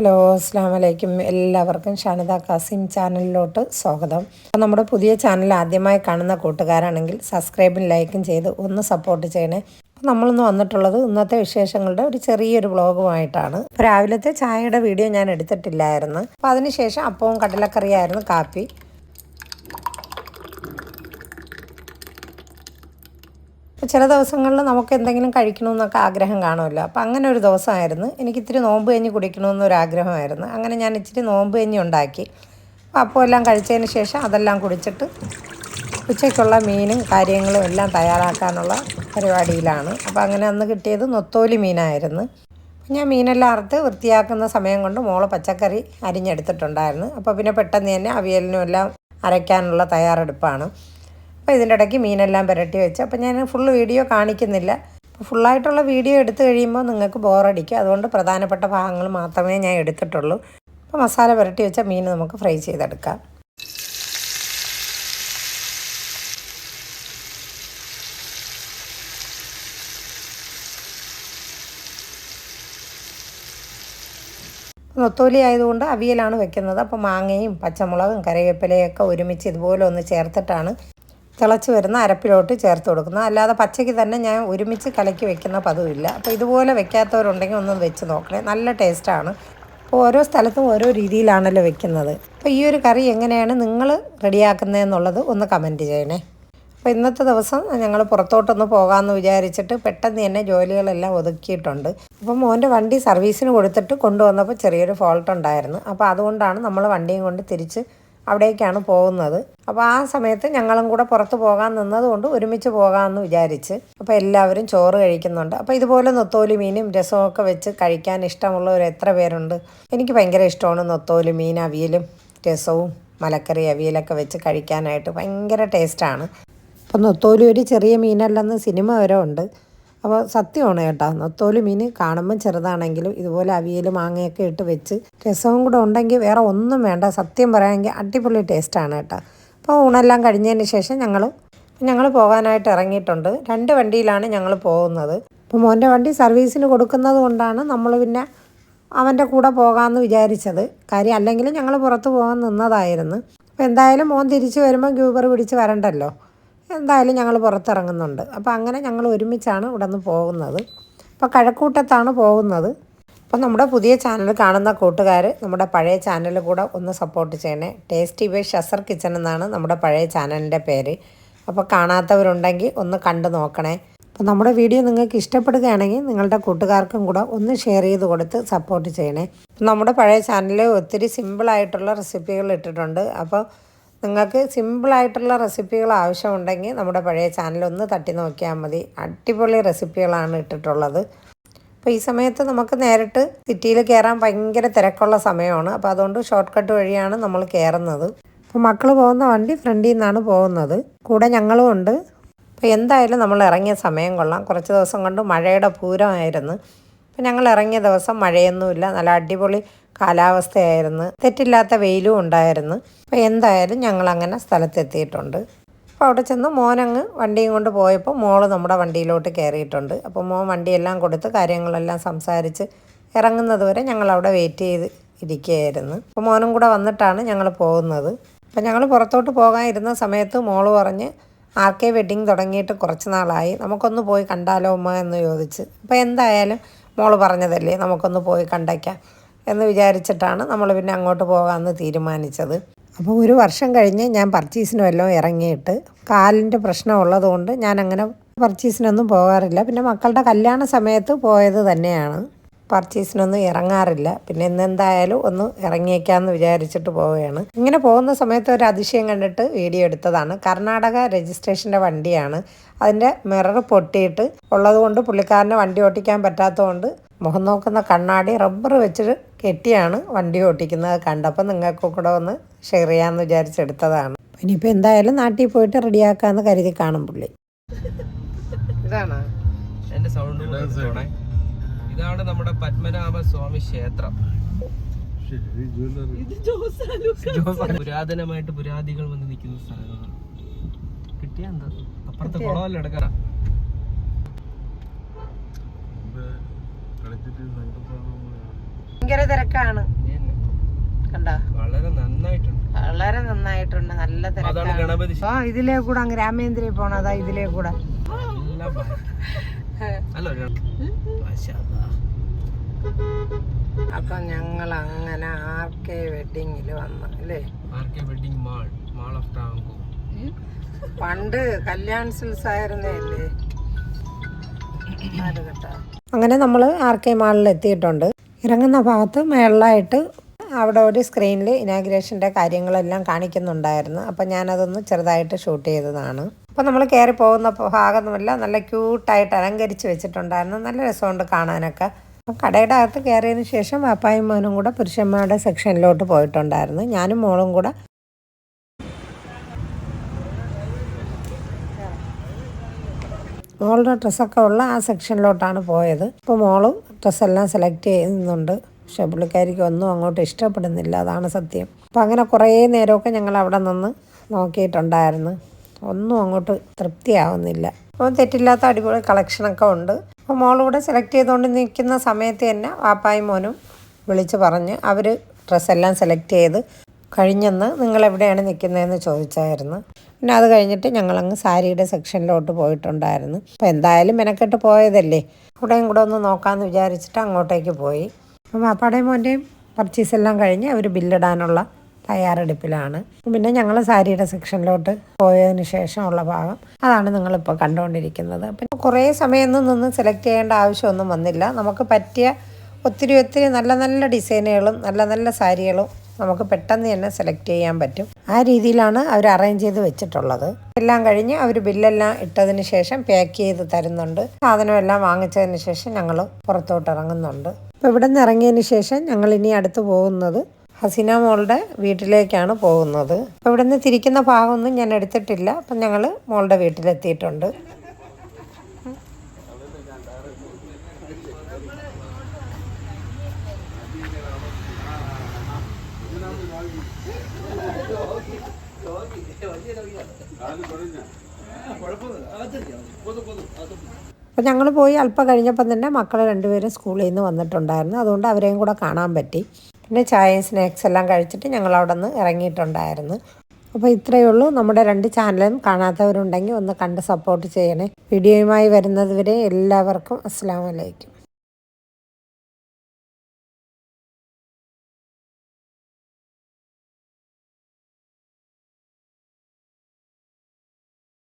Hello അസ്സാം വലൈക്കും എല്ലാവർക്കും ഷാനിത കാസിം ചാനലിലോട്ട് സ്വാഗതം. അപ്പോൾ നമ്മുടെ പുതിയ ചാനൽ ആദ്യമായി കാണുന്ന കൂട്ടുകാരാണെങ്കിൽ സബ്സ്ക്രൈബും ലൈക്കും ചെയ്ത് ഒന്ന് സപ്പോർട്ട് ചെയ്യണേ. അപ്പോൾ നമ്മളിന്ന് വന്നിട്ടുള്ളത് ഇന്നത്തെ വിശേഷങ്ങളുടെ ഒരു ചെറിയൊരു വ്ളോഗുമായിട്ടാണ് രാവിലത്തെ ചായയുടെ വീഡിയോ ഞാൻ എടുത്തിട്ടില്ലായിരുന്നു. അപ്പോൾ അതിനുശേഷം അപ്പവും കടലക്കറിയായിരുന്നു കാപ്പി. അപ്പോൾ ചില ദിവസങ്ങളിൽ നമുക്ക് എന്തെങ്കിലും കഴിക്കണമെന്നൊക്കെ ആഗ്രഹം കാണുമല്ലോ. അപ്പോൾ അങ്ങനെ ഒരു ദിവസമായിരുന്നു. എനിക്ക് ഇത്തിരി നോമ്പ് കഞ്ഞി കുടിക്കണമെന്നൊരാഗ്രഹമായിരുന്നു അങ്ങനെ ഞാൻ ഇച്ചിരി നോമ്പ് കഞ്ഞി ഉണ്ടാക്കി. അപ്പോൾ അപ്പോൾ എല്ലാം കഴിച്ചതിന് ശേഷം അതെല്ലാം കുടിച്ചിട്ട് ഉച്ചയ്ക്കുള്ള മീനും കാര്യങ്ങളും എല്ലാം തയ്യാറാക്കാനുള്ള പരിപാടിയിലാണ്. അപ്പോൾ അങ്ങനെ അന്ന് കിട്ടിയത് നൊത്തോലി മീനായിരുന്നു. ഞാൻ മീനെല്ലാം അറുത്ത് വൃത്തിയാക്കുന്ന സമയം കൊണ്ട് മോൾ പച്ചക്കറി അരിഞ്ഞെടുത്തിട്ടുണ്ടായിരുന്നു. അപ്പോൾ പിന്നെ പെട്ടെന്ന് തന്നെ അവിയലിനും എല്ലാം അരയ്ക്കാനുള്ള തയ്യാറെടുപ്പാണ്. അപ്പോൾ ഇതിന്റെ ഇടയ്ക്ക് മീനെല്ലാം പുരട്ടി വെച്ച്. അപ്പോൾ ഞാൻ ഫുൾ വീഡിയോ കാണിക്കുന്നില്ല. ഫുള്ളായിട്ടുള്ള വീഡിയോ എടുത്തു കഴിയുമ്പോൾ നിങ്ങൾക്ക് ബോറടിക്കും അതുകൊണ്ട് പ്രധാനപ്പെട്ട ഭാഗങ്ങൾ മാത്രമേ ഞാൻ എടുത്തിട്ടുള്ളൂ. അപ്പോൾ മസാല പുരട്ടി വെച്ച മീൻ നമുക്ക് ഫ്രൈ ചെയ്തെടുക്കാം. നൊത്തോലി ആയതുകൊണ്ട് അവിയലാണ് വെക്കുന്നത്. അപ്പോൾ മാങ്ങയും പച്ചമുളകും കറിവേപ്പിലയൊക്കെ ഒരുമിച്ച് ഇതുപോലെ ഒന്ന് ചേർത്തിട്ടാണ് തിളച്ച് വരുന്ന അരപ്പിലോട്ട് ചേർത്ത് കൊടുക്കുന്നത് അല്ലാതെ പച്ചയ്ക്ക് തന്നെ ഞാൻ ഒരുമിച്ച് കലക്കി വെക്കുന്ന പതിവില്ല. അപ്പോൾ ഇതുപോലെ വെക്കാത്തവരുണ്ടെങ്കിൽ ഒന്ന് വെച്ച് നോക്കണേ. നല്ല ടേസ്റ്റാണ് അപ്പോൾ ഓരോ സ്ഥലത്തും ഓരോ രീതിയിലാണല്ലോ വെക്കുന്നത്. അപ്പോൾ ഈ ഒരു കറി എങ്ങനെയാണ് നിങ്ങൾ റെഡിയാക്കുന്നതെന്നുള്ളത് ഒന്ന് കമന്റ് ചെയ്യണേ. അപ്പോൾ ഇന്നത്തെ ദിവസം ഞങ്ങൾ പുറത്തോട്ടൊന്ന് പോകാമെന്ന് വിചാരിച്ചിട്ട് പെട്ടെന്ന് തന്നെ ജോലികളെല്ലാം ഒതുക്കിയിട്ടുണ്ട്. അപ്പോൾ മോന്റെ വണ്ടി സർവീസിന് കൊടുത്തിട്ട് കൊണ്ടുവന്നപ്പോൾ ചെറിയൊരു ഫോൾട്ട് ഉണ്ടായിരുന്നു. അപ്പോൾ അതുകൊണ്ടാണ് നമ്മൾ വണ്ടിയും കൊണ്ട് തിരിച്ച് അവിടേക്കാണ് പോകുന്നത്. അപ്പോൾ ആ സമയത്ത് ഞങ്ങളും കൂടെ പുറത്ത് പോകാൻ നിന്നതുകൊണ്ട് ഒരുമിച്ച് പോകാമെന്ന് വിചാരിച്ച് അപ്പോൾ എല്ലാവരും ചോറ് കഴിക്കുന്നുണ്ട്. അപ്പോൾ ഇതുപോലെ നൊത്തോലി മീനും രസമൊക്കെ വെച്ച് കഴിക്കാൻ ഇഷ്ടമുള്ളവർ എത്ര പേരുണ്ട്? എനിക്ക് ഭയങ്കര ഇഷ്ടമാണ് നൊത്തോലി മീൻ അവിയലും രസവും മലക്കറി അവിയലൊക്കെ വെച്ച് കഴിക്കാനായിട്ട് ഭയങ്കര ടേസ്റ്റാണ് അപ്പോൾ നൊത്തോലി ഒരു ചെറിയ മീനല്ലെന്ന് സിനിമ വരെ ഉണ്ട്. അപ്പോൾ സത്യമാണ് കേട്ടോ. നൊത്തോലി മീൻ കാണുമ്പം ചെറുതാണെങ്കിലും ഇതുപോലെ അവിയൽ മാങ്ങയൊക്കെ ഇട്ട് വെച്ച് രസവും കൂടെ ഉണ്ടെങ്കിൽ വേറെ ഒന്നും വേണ്ട. സത്യം പറയുകയാണെങ്കിൽ അടിപൊളി ടേസ്റ്റാണ് കേട്ടോ. അപ്പോൾ ഊണെല്ലാം കഴിഞ്ഞതിന് ശേഷം ഞങ്ങൾ ഞങ്ങൾ പോകാനായിട്ട് ഇറങ്ങിയിട്ടുണ്ട്. രണ്ട് വണ്ടിയിലാണ് ഞങ്ങൾ പോകുന്നത്. അപ്പോൾ മോന്റെ വണ്ടി സർവീസിന് കൊടുക്കുന്നത് കൊണ്ടാണ് നമ്മൾ പിന്നെ അവന്റെ കൂടെ പോകാമെന്ന് വിചാരിച്ചത്. കാര്യം അല്ലെങ്കിൽ ഞങ്ങൾ പുറത്ത് പോകാൻ നിന്നതായിരുന്നു. അപ്പോൾ എന്തായാലും മോൻ തിരിച്ച് വരുമ്പോൾ ഗ്യൂബർ പിടിച്ച് വരണ്ടല്ലോ. എന്തായാലും ഞങ്ങൾ പുറത്തിറങ്ങുന്നുണ്ട്. അപ്പോൾ അങ്ങനെ ഞങ്ങൾ ഒരുമിച്ചാണ് ഇവിടെ നിന്ന് പോകുന്നത്. അപ്പോൾ കഴക്കൂട്ടത്താണ് പോകുന്നത്. അപ്പോൾ നമ്മുടെ പുതിയ ചാനൽ കാണുന്ന കൂട്ടുകാർ നമ്മുടെ പഴയ ചാനൽ കൂടെ ഒന്ന് സപ്പോർട്ട് ചെയ്യണേ. ടേസ്റ്റി ബൈ ഷസർ കിച്ചൺ എന്നാണ് നമ്മുടെ പഴയ ചാനലിന്റെ പേര്. അപ്പോൾ കാണാത്തവരുണ്ടെങ്കിൽ ഒന്ന് കണ്ടു നോക്കണേ. അപ്പോൾ നമ്മുടെ വീഡിയോ നിങ്ങൾക്ക് ഇഷ്ടപ്പെടുകയാണെങ്കിൽ നിങ്ങളുടെ കൂട്ടുകാർക്കും കൂടെ ഒന്ന് ഷെയർ ചെയ്ത് കൊടുത്ത് സപ്പോർട്ട് ചെയ്യണേ. നമ്മുടെ പഴയ ചാനലിൽ ഒത്തിരി സിമ്പിളായിട്ടുള്ള റെസിപ്പികൾ ഇട്ടിട്ടുണ്ട്. അപ്പോൾ നിങ്ങൾക്ക് സിമ്പിളായിട്ടുള്ള റെസിപ്പികൾ ആവശ്യമുണ്ടെങ്കിൽ നമ്മുടെ പഴയ ചാനൽ ഒന്ന് തട്ടി നോക്കിയാൽ മതി. അടിപൊളി റെസിപ്പികളാണ് ഇട്ടിട്ടുള്ളത്. അപ്പോൾ ഈ സമയത്ത് നമുക്ക് നേരിട്ട് സിറ്റിയിൽ കയറാൻ ഭയങ്കര തിരക്കുള്ള സമയമാണ്. അപ്പോൾ അതുകൊണ്ട് ഷോർട്ട് കട്ട് വഴിയാണ് നമ്മൾ കയറുന്നത്. അപ്പോൾ മക്കൾ പോകുന്ന വണ്ടി ഫ്രണ്ടിൽ നിന്നാണ് പോകുന്നത്. കൂടെ ഞങ്ങളും ഉണ്ട്. അപ്പോൾ എന്തായാലും നമ്മൾ ഇറങ്ങിയ സമയം കൊള്ളാം. കുറച്ച് ദിവസം കൊണ്ട് മഴയുടെ പൂരമായിരുന്നു. അപ്പോൾ ഞങ്ങൾ ഇറങ്ങിയ ദിവസം മഴയൊന്നുമില്ല. നല്ല അടിപൊളി കാലാവസ്ഥയായിരുന്നു. തെറ്റില്ലാത്ത വെയിലും ഉണ്ടായിരുന്നു. അപ്പോൾ എന്തായാലും ഞങ്ങൾ അങ്ങനെ സ്ഥലത്തെത്തിയിട്ടുണ്ട്. അപ്പോൾ അവിടെ ചെന്ന് മോനങ്ങ് വണ്ടിയും കൊണ്ട് പോയപ്പോൾ മോൾ നമ്മുടെ വണ്ടിയിലോട്ട് കയറിയിട്ടുണ്ട്. അപ്പോൾ മോൻ വണ്ടിയെല്ലാം കൊടുത്ത് കാര്യങ്ങളെല്ലാം സംസാരിച്ച് ഇറങ്ങുന്നത് വരെ ഞങ്ങൾ അവിടെ വെയിറ്റ് ചെയ്ത് ഇരിക്കുകയായിരുന്നു. അപ്പോൾ മോനും കൂടെ വന്നിട്ടാണ് ഞങ്ങൾ പോകുന്നത്. അപ്പോൾ ഞങ്ങൾ പുറത്തോട്ട് പോകാനിരുന്ന സമയത്ത് മോൾ പറഞ്ഞ് ആർ കെ വെഡ്ഡിങ് തുടങ്ങിയിട്ട് കുറച്ച് നാളായി. നമുക്കൊന്ന് പോയി കണ്ടാലോ ഉമ്മ എന്ന് ചോദിച്ച്. അപ്പോൾ എന്തായാലും മോൾ പറഞ്ഞതല്ലേ നമുക്കൊന്ന് പോയി കണ്ടേക്കാം. എന്ന് വിചാരിച്ചിട്ടാണ് നമ്മൾ പിന്നെ അങ്ങോട്ട് പോകാമെന്ന് തീരുമാനിച്ചത്. അപ്പോൾ ഒരു വർഷം കഴിഞ്ഞ് ഞാൻ പർച്ചേസിന് വല്ലതും ഇറങ്ങിയിട്ട് കാലിന്റെ പ്രശ്നം ഉള്ളതുകൊണ്ട് ഞാൻ അങ്ങനെ പർച്ചേസിനൊന്നും പോകാറില്ല. പിന്നെ മക്കളുടെ കല്യാണ സമയത്ത് പോയത് തന്നെയാണ്. പർച്ചേസിനൊന്നും ഇറങ്ങാറില്ല. പിന്നെ ഇന്ന് എന്തായാലും ഒന്ന് ഇറങ്ങിയേക്കാമെന്ന് വിചാരിച്ചിട്ട് പോവുകയാണ്. ഇങ്ങനെ പോകുന്ന സമയത്ത് ഒരു അതിശയം കണ്ടിട്ട് വീഡിയോ എടുത്തതാണ്. കർണാടക രജിസ്ട്രേഷന്റെ വണ്ടിയാണ്. അതിന്റെ മിറർ പൊട്ടിയിട്ട് ഉള്ളതുകൊണ്ട് പുള്ളിക്കാരനെ വണ്ടി ഓട്ടിക്കാൻ പറ്റാത്തതുകൊണ്ട് മുഖം നോക്കുന്ന കണ്ണാടി റബ്ബർ വെച്ചിട്ട് കെട്ടിയാണ് വണ്ടി ഓട്ടിക്കുന്നത്. കണ്ടപ്പോൾ നിങ്ങൾക്ക് കൂടെ ഒന്ന് ഷെയർ ചെയ്യാമെന്ന് വിചാരിച്ചെടുത്തതാണ്. ഇനിയിപ്പോൾ എന്തായാലും നാട്ടിൽ പോയിട്ട് റെഡിയാക്കാമെന്ന് കരുതി കാണും പുള്ളി. ഇതാണ്? സൗണ്ട് ഇതാണ് നമ്മുടെ പത്മനാഭ സ്വാമി ക്ഷേത്രം. പുരാതനമായിട്ട് പുരാതികൾ വന്ന് നിൽക്കുന്ന സ്ഥലങ്ങളാണ്. കിട്ടിയ എന്താ? അപ്പുറത്തെ കുളമല്ല എടുക്കാറാ ഭയങ്കര തിരക്കാണ്. കണ്ടോ? വളരെ നന്നായിട്ടുണ്ട്. വളരെ നന്നായിട്ടുണ്ട്. നല്ല തിരക്കാണ്. ആ ഇതിലേ കൂടെ അങ്ങ് രാമേന്ദ്രയിൽ പോണതാ ഇതിലേ കൂടെ. അപ്പൊ ഞങ്ങൾ അങ്ങനെ ആർ കെ വെഡിങ്ങിൽ വന്നു അല്ലേ? R K wedding mall mall of Travancore പണ്ട് കല്യാൺ സിൽസ് ആയിരുന്നേ അല്ലേ? അങ്ങനെ നമ്മൾ ആർ കെ മാളിൽ എത്തിയിട്ടുണ്ട്. ഇറങ്ങുന്ന ഭാഗത്ത് മേളിലായിട്ട് അവിടെ ഒരു സ്ക്രീനിൽ ഇനാഗ്രേഷന്റെ കാര്യങ്ങളെല്ലാം കാണിക്കുന്നുണ്ടായിരുന്നു. അപ്പം ഞാനതൊന്ന് ചെറുതായിട്ട് ഷൂട്ട് ചെയ്തതാണ്. അപ്പോൾ നമ്മൾ കയറി പോകുന്ന ഭാഗമല്ല നല്ല ക്യൂട്ടായിട്ട് അലങ്കരിച്ച് വെച്ചിട്ടുണ്ടായിരുന്നു. നല്ല രസമുണ്ട് കാണാനൊക്കെ. കടയുടെ അകത്ത് കയറിയതിന് ശേഷം വാപ്പായും മോനും കൂടെ പുരുഷന്മാരുടെ സെക്ഷനിലോട്ട് പോയിട്ടുണ്ടായിരുന്നു. ഞാനും മോളും കൂടെ മോളുടെ ഡ്രസ്സൊക്കെ ഉള്ള ആ സെക്ഷനിലോട്ടാണ് പോയത്. ഇപ്പോൾ മോൾ ഡ്രസ്സെല്ലാം സെലക്ട് ചെയ്യുന്നുണ്ട്. പക്ഷെ പുള്ളിക്കാരിക്ക് ഒന്നും അങ്ങോട്ട് ഇഷ്ടപ്പെടുന്നില്ല അതാണ് സത്യം. അപ്പോൾ അങ്ങനെ കുറേ നേരമൊക്കെ ഞങ്ങൾ അവിടെ നിന്ന് നോക്കിയിട്ടുണ്ടായിരുന്നു. ഒന്നും അങ്ങോട്ട് തൃപ്തിയാവുന്നില്ല. അപ്പോൾ തെറ്റില്ലാത്ത അടിപൊളി കളക്ഷനൊക്കെ ഉണ്ട്. അപ്പോൾ മോളിവിടെ സെലക്ട് ചെയ്തുകൊണ്ട് നിൽക്കുന്ന സമയത്ത് തന്നെ വാപ്പായും മോനും വിളിച്ച് പറഞ്ഞ് അവർ ഡ്രസ്സെല്ലാം സെലക്ട് ചെയ്ത് കഴിഞ്ഞെന്ന് നിങ്ങൾ എവിടെയാണ് നിൽക്കുന്നതെന്ന് ചോദിച്ചായിരുന്നു. പിന്നെ അത് കഴിഞ്ഞിട്ട് ഞങ്ങളങ്ങ് സാരിയുടെ സെക്ഷനിലോട്ട് പോയിട്ടുണ്ടായിരുന്നു. അപ്പോൾ എന്തായാലും മെനക്കെട്ട് പോയതല്ലേ? അവിടെയും കൂടെ ഒന്ന് നോക്കാമെന്ന് വിചാരിച്ചിട്ട് അങ്ങോട്ടേക്ക് പോയി. അപ്പം വാപ്പാടെയും മോന്റെയും പർച്ചേസ് എല്ലാം കഴിഞ്ഞ് അവർ ബില്ലിടാനുള്ള തയ്യാറെടുപ്പിലാണ്. പിന്നെ ഞങ്ങൾ സാരിയുടെ സെക്ഷനിലോട്ട് പോയതിന് ശേഷമുള്ള ഭാഗം അതാണ് നിങ്ങളിപ്പോൾ കണ്ടുകൊണ്ടിരിക്കുന്നത്. പിന്നെ കുറേ സമയമൊന്നും നിന്ന് സെലക്ട് ചെയ്യേണ്ട ആവശ്യമൊന്നും വന്നില്ല. നമുക്ക് പറ്റിയ ഒത്തിരി ഒത്തിരി നല്ല നല്ല ഡിസൈനുകളും നല്ല നല്ല സാരികളും നമുക്ക് പെട്ടെന്ന് തന്നെ സെലക്ട് ചെയ്യാൻ പറ്റും. ആ രീതിയിലാണ് അവർ അറേഞ്ച് ചെയ്ത് വെച്ചിട്ടുള്ളത്. എല്ലാം കഴിഞ്ഞ് അവർ ബില്ലെല്ലാം ഇട്ടതിന് ശേഷം പാക്ക് ചെയ്ത് തരുന്നുണ്ട്. സാധനമെല്ലാം വാങ്ങിച്ചതിന് ശേഷം ഞങ്ങൾ പുറത്തോട്ട് ഇറങ്ങുന്നുണ്ട്. അപ്പോൾ ഇവിടെ നിന്ന് ഇറങ്ങിയതിന് ശേഷം ഞങ്ങൾ ഇനി അടുത്ത് പോകുന്നത് ഹസീന മോളുടെ വീട്ടിലേക്കാണ് പോകുന്നത്. അപ്പോൾ ഇവിടെ നിന്ന് തിരിക്കുന്ന ഭാഗമൊന്നും ഞാൻ എടുത്തിട്ടില്ല. അപ്പം ഞങ്ങൾ മോളുടെ വീട്ടിലെത്തിയിട്ടുണ്ട്. അപ്പോൾ ഞങ്ങൾ പോയി അല്പം കഴിഞ്ഞപ്പം തന്നെ മക്കൾ രണ്ടുപേരും സ്കൂളിൽ നിന്ന് വന്നിട്ടുണ്ടായിരുന്നു. അതുകൊണ്ട് അവരെയും കൂടെ കാണാൻ പറ്റി. പിന്നെ ചായയും സ്നാക്സ് എല്ലാം കഴിച്ചിട്ട് ഞങ്ങൾ അവിടെ നിന്ന് ഇറങ്ങിയിട്ടുണ്ടായിരുന്നു. അപ്പോൾ ഇത്രയേ ഉള്ളൂ. നമ്മുടെ രണ്ട് ചാനലും കാണാത്തവരുണ്ടെങ്കിൽ ഒന്ന് കണ്ട് സപ്പോർട്ട് ചെയ്യണേ. വീഡിയോയുമായി വരുന്നതുവരെ എല്ലാവർക്കും അസ്സാം വലൈക്കും